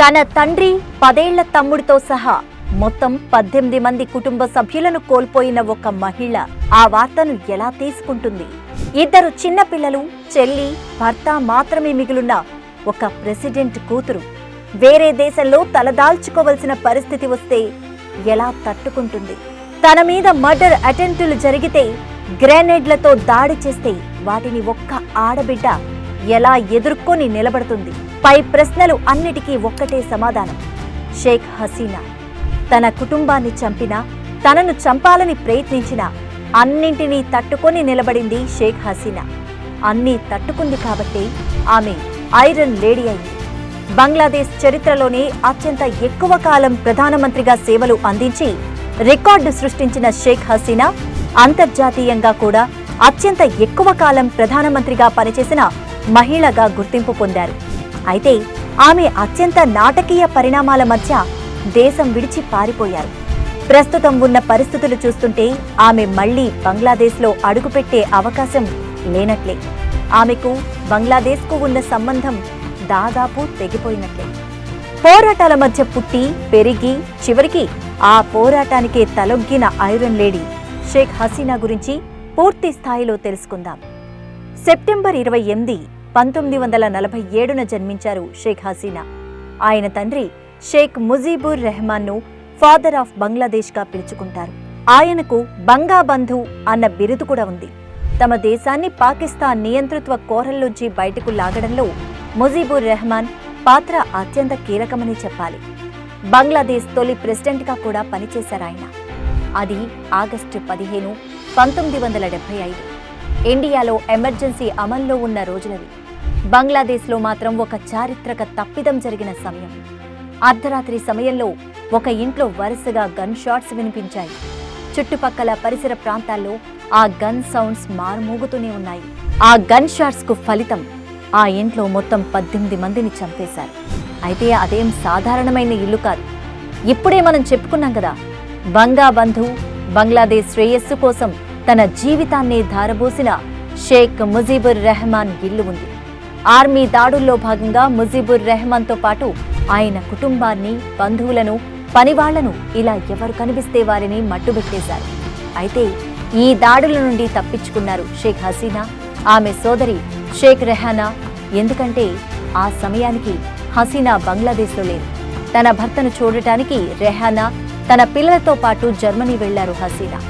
తన తండ్రి పదేళ్ళ తమ్ముడితో సహా మొత్తం పద్దెనిమిది మంది కుటుంబ సభ్యులను కోల్పోయిన ఒక మహిళ ఆ వార్తను ఎలా తీసుకుంటుంది? ఇద్దరు చిన్న పిల్లలు చెల్లి భర్త మాత్రమే మిగిలిన ఒక ప్రెసిడెంట్ కూతురు. వేరే దేశంలో తలదాల్చుకోవలసిన పరిస్థితి వస్తే ఎలా తట్టుకుంటుంది? తన మీద మర్డర్ అటెంప్టులు జరిగితే గ్రెనేడ్లతో దాడి చేస్తే వాటిని ఒక్క ఆడబిడ్డ ఎలా ఎదుర్కొని నిలబడుతుంది? పై ప్రశ్నలు అన్నిటికీ ఒక్కటే సమాధానం. షేక్ హసీనా తన కుటుంబాన్ని చంపిన తనను చంపాలని ప్రయత్నించిన అన్నింటినీ తట్టుకొని నిలబడింది షేక్ హసీనా. అన్నీ తట్టుకుంది కాబట్టి ఆమె ఐరన్ లేడీ అయింది. బంగ్లాదేశ్ చరిత్రలోనే అత్యంత ఎక్కువ కాలం ప్రధానమంత్రిగా సేవలు అందించి రికార్డు సృష్టించిన షేక్ హసీనా అంతర్జాతీయంగా కూడా అత్యంత ఎక్కువ కాలం ప్రధానమంత్రిగా పనిచేసిన మహిళగా గుర్తింపు పొందారు. అయితే ఆమె అత్యంత నాటకీయ పరిణామాల మధ్య దేశం విడిచి పారిపోయారు. ప్రస్తుతం ఉన్న పరిస్థితులు చూస్తుంటే ఆమె మళ్ళీ బంగ్లాదేశ్లో అడుగుపెట్టే అవకాశం లేనట్లే. ఆమెకు బంగ్లాదేశ్కు ఉన్న సంబంధం దాదాపు తెగిపోయినట్లే. పోరాటాల మధ్య పుట్టి పెరిగి చివరికి ఆ పోరాటానికే తలొగ్గిన ఐరన్ లేడీ షేక్ హసీనా గురించి పూర్తి స్థాయిలో తెలుసుకుందాం. సెప్టెంబర్ ఇరవై ఎనిమిది పంతొమ్మిది వందల నలభై ఏడున జన్మించారు షేక్ హసీనా. ఆయన తండ్రి షేక్ ముజీబుర్ రెహమాన్ను ఫాదర్ ఆఫ్ బంగ్లాదేశ్గా పిలుచుకుంటారు. ఆయనకు బంగాబంధు అన్న బిరుదు కూడా ఉంది. తమ దేశాన్ని పాకిస్తాన్ నియంతృత్వ కోరల్లోంచి బయటకు లాగడంలో ముజీబుర్ రెహమాన్ పాత్ర అత్యంత కీలకమని చెప్పాలి. బంగ్లాదేశ్ తొలి ప్రెసిడెంట్గా కూడా పనిచేశారాయన. అది ఆగస్టు పదిహేను పంతొమ్మిది వందల డెబ్బై ఐదు. ఇండియాలో ఎమర్జెన్సీ అమల్లో ఉన్న రోజులవి. బంగ్లాదేశ్లో మాత్రం ఒక చారిత్రక తప్పిదం జరిగిన సమయం. అర్ధరాత్రి సమయంలో ఒక ఇంట్లో వరుసగా గన్ షాట్స్ వినిపించాయి. చుట్టుపక్కల పరిసర ప్రాంతాల్లో ఆ గన్ సౌండ్స్ మారుమోగుతూనే ఉన్నాయి. ఆ గన్ షాట్స్కు ఫలితం ఆ ఇంట్లో మొత్తం పద్దెనిమిది మందిని చంపేశారు. అయితే అదేం సాధారణమైన ఇల్లు కాదు. ఇప్పుడే మనం చెప్పుకున్నాం కదా బంగా బంధు బంగ్లాదేశ్ శ్రేయస్సు కోసం తన జీవితాన్నే ధారబోసిన షేక్ ముజీబుర్ రెహమాన్ ఇల్లు ఉంది. ఆర్మీ దాడుల్లో భాగంగా ముజీబుర్ రెహమాన్తో పాటు ఆయన కుటుంబాన్ని బంధువులను పనివాళ్ళను ఇలా ఎవరు కనిపిస్తే వారిని మట్టుబెట్టేశారు అయితే ఈ దాడుల నుండి తప్పించుకున్నారు షేక్ హసీనా. ఆమె సోదరి షేక్ రెహానా. ఎందుకంటే ఆ సమయానికి హసీనా బంగ్లాదేశ్లో లేదు తన భర్తను చూడటానికి రెహానా తన పిల్లలతో పాటు జర్మనీ వెళ్ళారు హసీనా.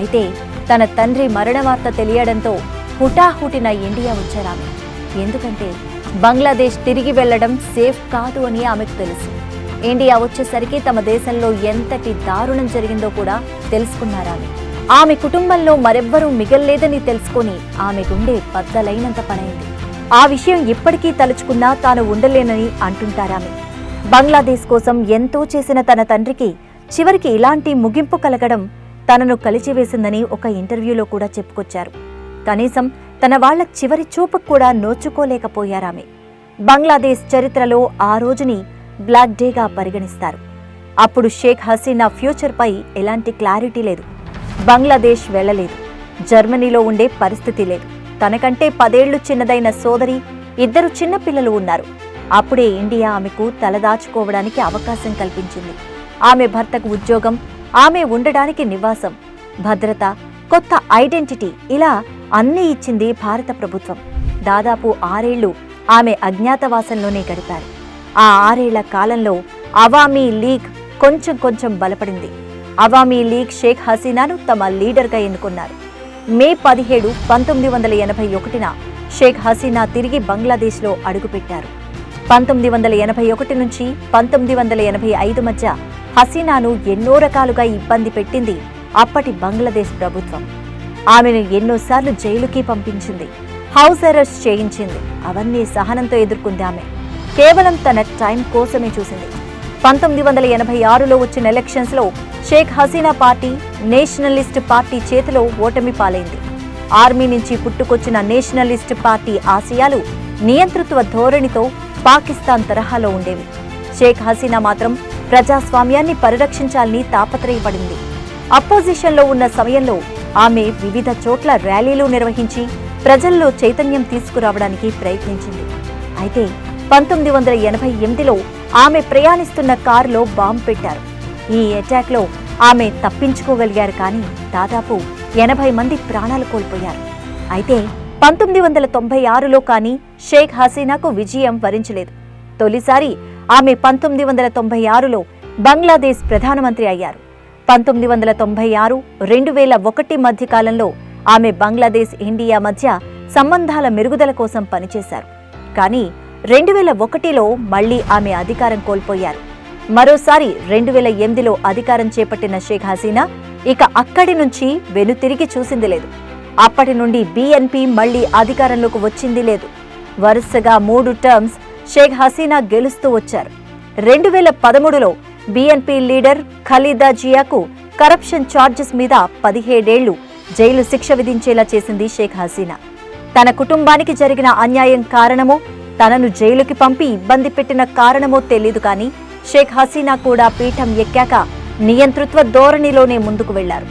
అయితే తన తండ్రి మరణ వార్త తెలియడంతో హుటాహుటిన ఇండియా వచ్చారామె. ఎందుకంటే బంగ్లాదేశ్ తిరిగి వెళ్ళడం సేఫ్ కాదు అని ఆమెకు తెలుసు. ఇండియా వచ్చేసరికి తమ దేశంలో ఎంతటి దారుణం జరిగిందో కూడా తెలుసుకున్నారామె. ఆమె కుటుంబంలో మరెవ్వరూ మిగల్లేదని తెలుసుకొని ఆమె గుండె బద్దలైనంత పనైంది. ఆ విషయం ఇప్పటికీ తలుచుకున్నా తాను ఉండలేనని అంటుంటారామె. బంగ్లాదేశ్ కోసం ఎంతో చేసిన తన తండ్రికి చివరికి ఇలాంటి ముగింపు కలగడం తనను కలిచివేసిందని ఒక ఇంటర్వ్యూలో కూడా చెప్పుకొచ్చారు. కనీసం తన వాళ్ళ చివరి చూపుకు కూడా నోచుకోలేకపోయారామె. బంగ్లాదేశ్ చరిత్రలో ఆ రోజుని బ్లాక్ డేగా పరిగణిస్తారు. అప్పుడు షేక్ హసీనా ఫ్యూచర్పై ఎలాంటి క్లారిటీ లేదు. బంగ్లాదేశ్ వెళ్ళలేదు జర్మనీలో ఉండే పరిస్థితి లేదు. తనకంటే పదేళ్ళు చిన్నదైన సోదరి ఇద్దరు చిన్నపిల్లలు ఉన్నారు. అప్పుడే ఇండియా ఆమెకు తలదాచుకోవడానికి అవకాశం కల్పించింది. ఆమె భర్తకు ఉద్యోగం ఆమె ఉండడానికి నివాసం. భద్రత కొత్త ఐడెంటిటీ ఇలా అన్నీ ఇచ్చింది భారత ప్రభుత్వం. దాదాపు ఆరేళ్ళు ఆమె అజ్ఞాతవాసంలోనే గడిపారు. ఆ ఆరేళ్ళ కాలంలో అవామీ లీగ్ కొంచెం కొంచెం బలపడింది. అవామీ లీగ్ షేక్ హసీనాను తమ లీడర్గా ఎన్నుకున్నారు. మే పదిహేడు పంతొమ్మిది వందల ఎనభై ఒకటిన షేక్ హసీనా తిరిగి బంగ్లాదేశ్లో అడుగుపెట్టారు. పంతొమ్మిది వందల ఎనభై ఒకటి నుంచి పంతొమ్మిది వందల ఎనభై ఐదు మధ్య హసీనాను ఎన్నో రకాలుగా ఇబ్బంది పెట్టింది అప్పటి బంగ్లాదేశ్ ప్రభుత్వం. ఆమెను ఎన్నోసార్లు జైలుకి పంపించింది హౌస్ అరెస్ట్ చేయించింది. అవన్నీ సహనంతో ఎదుర్కొంది ఆమె. కేవలం తన టైం కోసమే చూసింది. పంతొమ్మిది వందల ఎనభై ఆరులో వచ్చిన ఎలక్షన్స్లో Sheikh Hasina party nationalist party చేతిలో ఓటమి పాలైంది. ఆర్మీ నుంచి పుట్టుకొచ్చిన నేషనలిస్ట్ పార్టీ ఆశయాలు నియంతృత్వ ధోరణితో పాకిస్తాన్ తరహాలో ఉండేవి. షేక్ హసీనా మాత్రం ప్రజాస్వామ్యాన్ని పరిరక్షించాలని తాపత్రయపడింది. అపోజిషన్లో ఉన్న సమయంలో ఆమె వివిధ చోట్ల ర్యాలీలు నిర్వహించి ప్రజల్లో చైతన్యం తీసుకురావడానికి ప్రయత్నించింది. అయితే పంతొమ్మిది వందల ఎనభై ఎనిమిదిలో ఆమె ప్రయాణిస్తున్న కారులో బాంబు పెట్టారు. ఈ అటాక్లో ఆమె తప్పించుకోగలిగారు కానీ దాదాపు ఎనభై మంది ప్రాణాలు కోల్పోయారు. అయితే పంతొమ్మిది వందల తొంభై ఆరులో కానీ షేక్ హసీనాకు విజయం వరించలేదు. తొలిసారి ఆమె పంతొమ్మిది వందల తొంభై ఆరులో బంగ్లాదేశ్ ప్రధానమంత్రి అయ్యారు. పంతొమ్మిది వందల తొంభై ఆరు రెండు వేల ఒకటి మధ్య కాలంలో ఆమె బంగ్లాదేశ్ ఇండియా మధ్య సంబంధాల మెరుగుదల కోసం పనిచేశారు. కానీ రెండు వేల ఒకటిలో మళ్ళీ ఆమె అధికారం కోల్పోయారు. మరోసారి రెండు వేల ఎనిమిదిలో అధికారం చేపట్టిన షేక్ హసీనా ఇక అక్కడి నుంచి వెనుతిరిగి చూసింది లేదు. అప్పటి నుండి బీఎన్పీ మళ్ళీ అధికారంలోకి వచ్చింది లేదు. వరుసగా మూడు టర్మ్స్ షేక్ హసీనా గెలుస్తూ వచ్చారు. రెండు వేల పదమూడులో బీఎన్పీ లీడర్ ఖలీదా జియాకు కరప్షన్ ఛార్జెస్ మీద పదిహేడేళ్ళు జైలు శిక్ష విధించేలా చేసింది షేక్ హసీనా. తన కుటుంబానికి జరిగిన అన్యాయం కారణమో తనను జైలుకి పంపి ఇబ్బంది పెట్టిన కారణమో తెలీదు కానీ షేక్ హసీనా కూడా పీఠం ఎక్కాక నియంతృత్వ ధోరణిలోనే ముందుకు వెళ్ళారు.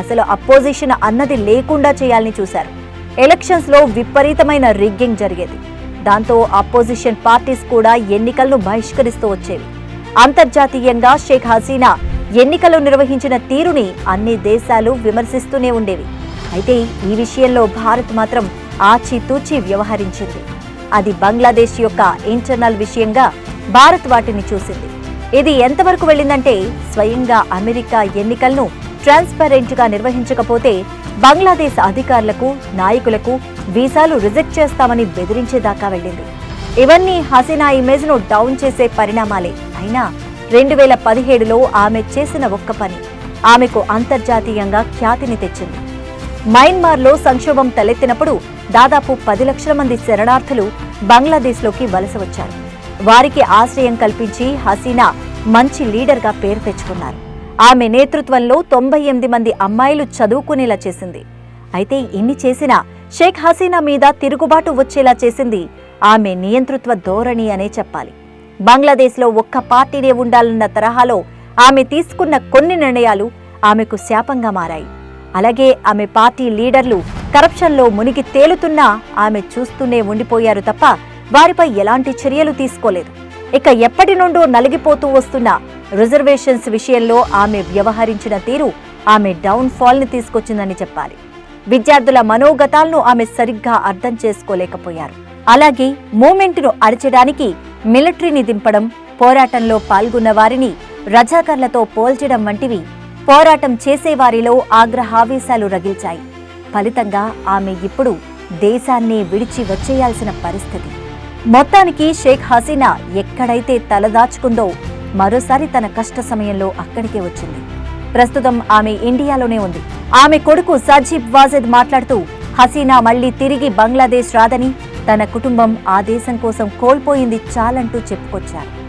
అసలు అపోజిషన్ అన్నది లేకుండా చేయాలని చూశారు. ఎలక్షన్స్లో విపరీతమైన రిగ్గింగ్ జరిగేది. దాంతో అపోజిషన్ పార్టీస్ కూడా ఎన్నికలను బహిష్కరిస్తూ వచ్చేవి. అంతర్జాతీయంగా షేక్ హసీనా ఎన్నికలు నిర్వహించిన తీరుని అన్ని దేశాలు విమర్శిస్తూనే ఉండేవి. అయితే ఈ విషయంలో భారత్ మాత్రం ఆచితూచి వ్యవహరించింది. అది బంగ్లాదేశ్ యొక్క ఇంటర్నల్ విషయంగా భారత్ వాటిని చూసింది. ఇది ఎంతవరకు వెళ్ళిందంటే స్వయంగా అమెరికా ఎన్నికలను ట్రాన్స్పరెంట్గా నిర్వహించకపోతే బంగ్లాదేశ్ అధికారులకు నాయకులకు వీసాలు రిజెక్ట్ చేస్తామని బెదిరించేదాకా వెళ్ళింది. ఇవన్నీ హసీనా ఇమేజ్ను డౌన్ చేసే పరిణామాలే. అయినా రెండు వేల పదిహేడులో ఆమె చేసిన ఒక్క పని ఆమెకు అంతర్జాతీయంగా ఖ్యాతిని తెచ్చింది. మయన్మార్లో సంక్షోభం తలెత్తినప్పుడు దాదాపు పది లక్షల మంది శరణార్థులు బంగ్లాదేశ్లోకి వలస వచ్చారు. వారికి ఆశ్రయం కల్పించి హసీనా మంచి లీడర్గా పేరు తెచ్చుకున్నారు. ఆమె నేతృత్వంలో తొంభై ఎనిమిది మంది అమ్మాయిలు చదువుకునేలా చేసింది. అయితే ఇన్ని చేసినా షేక్ హసీనా మీద తిరుగుబాటు వచ్చేలా చేసింది ఆమె నియంతృత్వ ధోరణి అనే చెప్పాలి. బంగ్లాదేశ్లో ఒక్క పార్టీనే ఉండాలన్న తరహాలో ఆమె తీసుకున్న కొన్ని నిర్ణయాలు ఆమెకు శాపంగా మారాయి. అలాగే ఆమె పార్టీ లీడర్లు కరప్షన్లో మునిగి తేలుతున్నా ఆమె చూస్తూనే ఉండిపోయారు తప్ప వారిపై ఎలాంటి చర్యలు తీసుకోలేదు. ఇక ఎప్పటి నుండో నలిగిపోతూ వస్తున్న రిజర్వేషన్స్ విషయంలో ఆమె వ్యవహరించిన తీరు ఆమె డౌన్ తీసుకొచ్చిందని చెప్పాలి. విద్యార్థుల మనోగతాలను ఆమె సరిగ్గా అర్థం చేసుకోలేకపోయారు. అలాగే మూమెంట్ను అరచడానికి మిలిటరీని దింపడం పోరాటంలో పాల్గొన్న వారిని రజాకర్లతో పోల్చడం వంటివి పోరాటం చేసేవారిలో ఆగ్రహావేశాలు రగిల్చాయి. ఫలితంగా ఆమె ఇప్పుడు దేశాన్ని విడిచి వచ్చేయాల్సిన పరిస్థితి. మొత్తానికి షేక్ హసీనా ఎక్కడైతే తలదాచుకుందో మరోసారి తన కష్ట సమయంలో అక్కడికే వచ్చింది. ప్రస్తుతం ఆమె ఇండియాలోనే ఉంది. ఆమె కొడుకు సజీబ్ వాజిద్ మాట్లాడుతూ హసీనా మళ్ళీ తిరిగి బంగ్లాదేశ్ రాదని తన కుటుంబం ఆ దేశం కోసం కోల్పోయింది చాలంటూ చెప్పుకొచ్చారు.